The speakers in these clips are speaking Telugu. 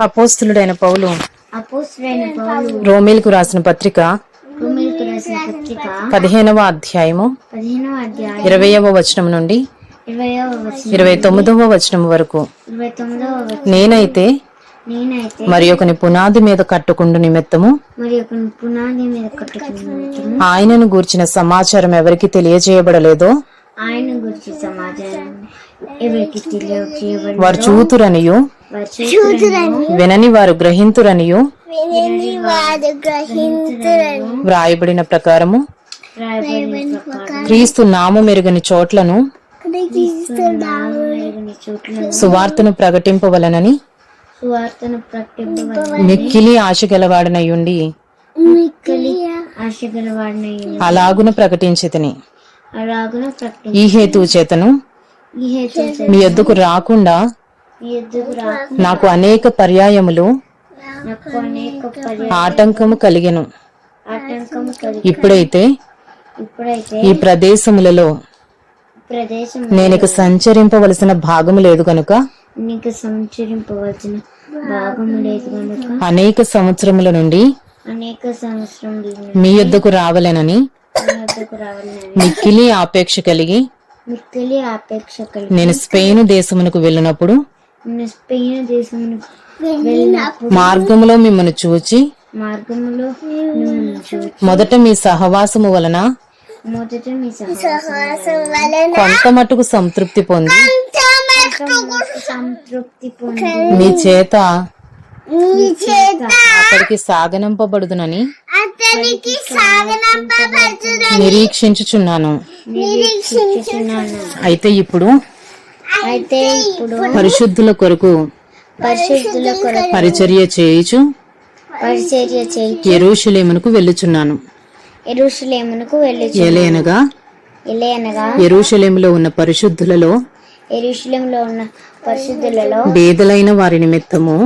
అపోస్తులుడైన పౌలు. రోమిల్కు రాసిన పత్రిక పదిహేనవ అధ్యాయము ఇరవయవ వచనం నుండి ఇరవై తొమ్మిదవ వచనం వరకు. నేనైతే మరి ఒకని పునాది మీద కట్టుకుండు నిమిత్తము ఆయనను గూర్చిన సమాచారం ఎవరికి తెలియజేయబడలేదో వారు చూతురనియు వినని వారు గ్రహింతురనియు. వారు గ్రహింతురని వ్రాయబడిన ప్రకారము. క్రీస్తు నామ మెరుగని చోట్లను. సువార్తను ప్రకటింపవలనని. మిక్కిలి ఆశ గలవాడనయుండి అలాగున ప్రకటించితిని. ఈ హేతు చేతను. మీ రాకుండా ఎద్దుకు రా నాకు అనేక పర్యాయములు ఆటంకము కలిగెను. ఇప్పుడైతే ఈ ప్రదేశములలో ప్రదేశం నేనిక సంచరింపవలసిన భాగము లేదు కనుక నీకు సంచరింపవలసిన భాగము లేదు కనుక అనేక సంవత్సరముల నుండి అనేక సంవత్సరముల మీ యొద్దకు రావలెనని ఆపేక్ష కలిగి మిక్కిలి ఆపేక్ష కలిగి నేను స్పెయిన్ దేశమునకు వెళ్ళినప్పుడు మార్గములో మిమ్మల్ని చూచి మార్గములో మిమ్మల్ని చూచి మొదట మీ సహవాసము వలన మొదట మీ సహవాసం కొంత మటుకు సంతృప్తి పొంది సంతృప్తి పొంది మీ చేత అక్కడికి సాగనంపబడుదునని నిరీక్షించుచున్నాను. అయితే ఇప్పుడు అయితే ఇప్పుడు పరిశుద్ధుల కొరకు పరిశుద్ధుల కొరకు పరిచర్య చేయుచు పరిచర్య చేయి ఎరుషలేమునకు వెళ్ళుచున్నాను. ఎరుషులేమునకు వెళ్ళి ఎలేనగా? ఎలేనగా? ఎరుషలేములో ఉన్న పరిశుద్ధులలో ఎరుషులేంలో ఉన్న పరిశుద్ధులలో బేదలైన వారి నిమిత్తము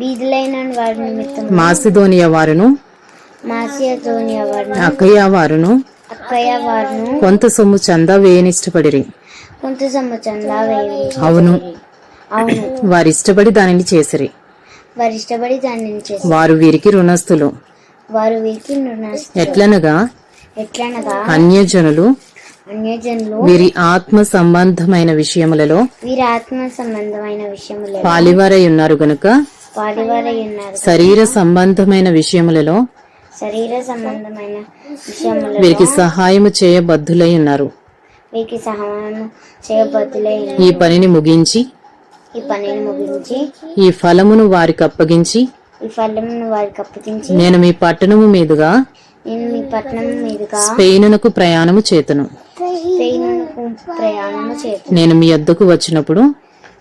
బీదులైన వారి నిమిత్తం మాసిదోనియ వారును మాసియతోనియ వారిని అక్కయ్య వారును కొంత సొమ్ము చందా వేయనిష్టపడిరి కొంత సంవత్సరంలా వేయి. అవును. అవును. వారు ఇష్టపడి దానిని చేసిరి. వారు ఇష్టపడి దానిని వారు వీరికి రుణస్థులు. వారు వీరికి ఎట్లనగా? ఎట్లనగా? అన్యజనులు. అన్యజనులు. వీరి ఆత్మ సంబంధమైన విషయములలో వీరి ఆత్మ సంబంధమైన విషయములలో. పాలివారై ఉన్నారు గనుక వాడివారై ఉన్నారు. శరీర సంబంధమైన విషయములలో శరీర సంబంధమైన విషయములలో వీరికి సహాయము చేయబద్ధులై ఉన్నారు. వీరికి సహాయం చేయబద్దులై ఉన్నారు. ఈ పనిని ముగించి ఈ పనిని ముగించి ఈ ఫలమును వారికి అప్పగించి ఈ ఫలమును వారికి అప్పగించి నేను మీ పట్టణము మీదుగా నేను మీ పట్టణం మీదుగా స్పెయినునకు ప్రయాణము చేతను. స్పెయిన్కు ప్రయాణము చేస్తాను నేను మీ యొద్దకు వచ్చినప్పుడు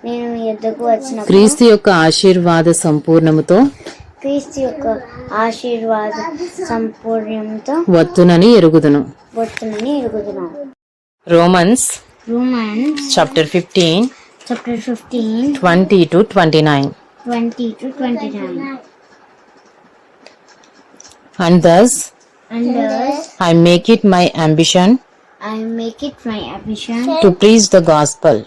నేను మీ యుద్ధకు వచ్చిన క్రీస్తు యొక్క ఆశీర్వాద సంపూర్ణముతో క్రీస్తు యొక్క ఆశీర్వాద సంపూర్ణంతో వత్తునని ఎరుగుదును. వస్తుందని ఎరుగుతున్నాను Romans Romans chapter fifteen chapter fifteen twenty two twenty nine twenty two twenty nine and thus and I make it my ambition I make it my ambition to preach the gospel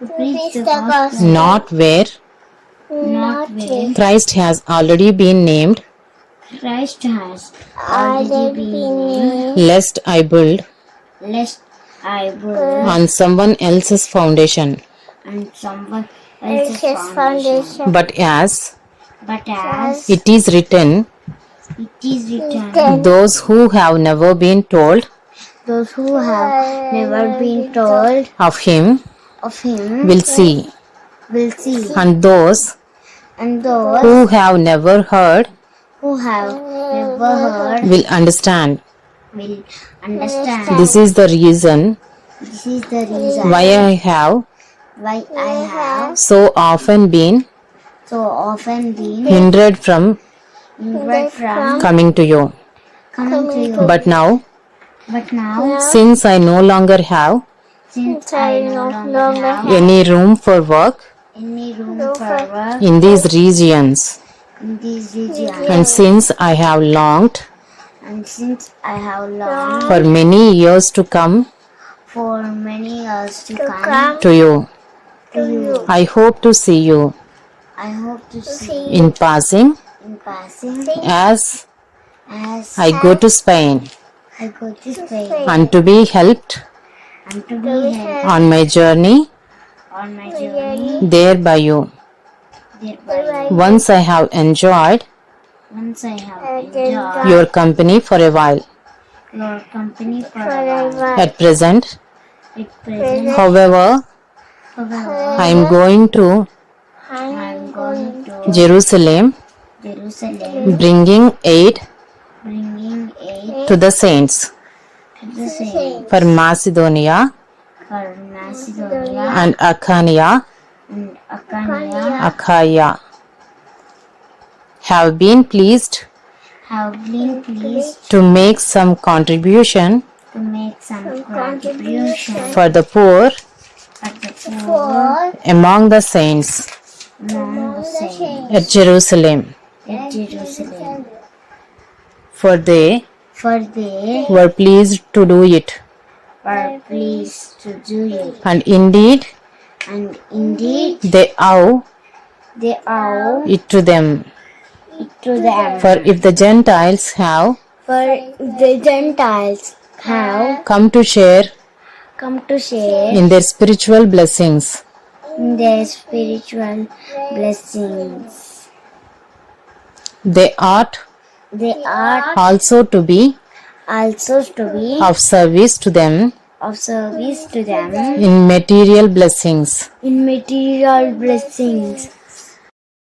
to preach the gospel. Not where not where Christ has already been named, Christ has already been named, lest I build lest I will on someone else's foundation. and someone else's foundation. But as But as it is written, it is written, those who have never been told those who have never been told of him of him will see, will see, and those and those who have never heard who have never heard will understand. will understand. This is the reason This is the reason why I have why I have so often been so often been hindered from hindered from coming to you. coming to you. But now, But now, since I no longer have since I no longer have any room for work any room for work in these regions, in these regions, and since I have longed and since I have longed for many years to come for many years to come to you, to you, I hope to see you I hope to see in passing in passing as as I go to Spain I go to Spain and to be helped and to be helped on my journey on my journey. there by you. thereby. Once I have enjoyed Once I have enjoyed your company for a while. your company for a while. At present, At present, however, however, I am going to I am going to Jerusalem Jerusalem. bringing aid bringing aid to the saints. to the saints. For Macedonia for Macedonia and Achaia, mm, and Achaia Achaia. Have been pleased have been pleased to make some contribution to make some contribution for the poor for the poor among the saints among the saints. at Jerusalem, at Jerusalem. for they For they were pleased to do it. Were pleased to do it, And indeed, and indeed they owe they owe it to them. it to them. For if the Gentiles have For the Gentiles have come to share come to share in their spiritual blessings, in their spiritual blessings. they ought They are also to be also to be of service to them of service to them in material blessings. in material blessings.